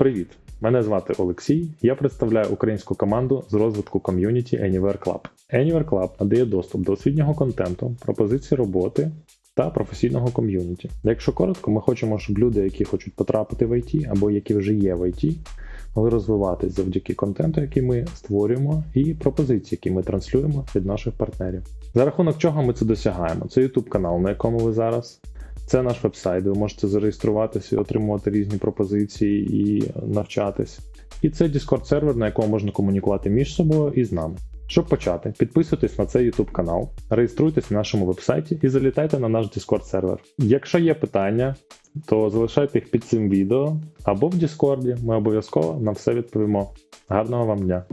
Привіт! Мене звати Олексій. Я представляю українську команду з розвитку ком'юніті Anywhere Club. Anywhere Club надає доступ до освітнього контенту, пропозицій роботи та професійного ком'юніті. Якщо коротко, ми хочемо, щоб люди, які хочуть потрапити в IT або які вже є в IT, могли розвиватись завдяки контенту, який ми створюємо, і пропозиції, які ми транслюємо від наших партнерів. За рахунок чого ми це досягаємо? Це YouTube канал, на якому ви зараз. Це наш веб-сайт, ви можете зареєструватися і отримувати різні пропозиції і навчатись. І це Discord сервер, на якому можна комунікувати між собою і з нами. Щоб почати, підписуйтесь на цей YouTube канал, реєструйтесь на нашому вебсайті і залітайте на наш Discord сервер. Якщо є питання, то залишайте їх під цим відео або в Discord, ми обов'язково на все відповімо. Гарного вам дня!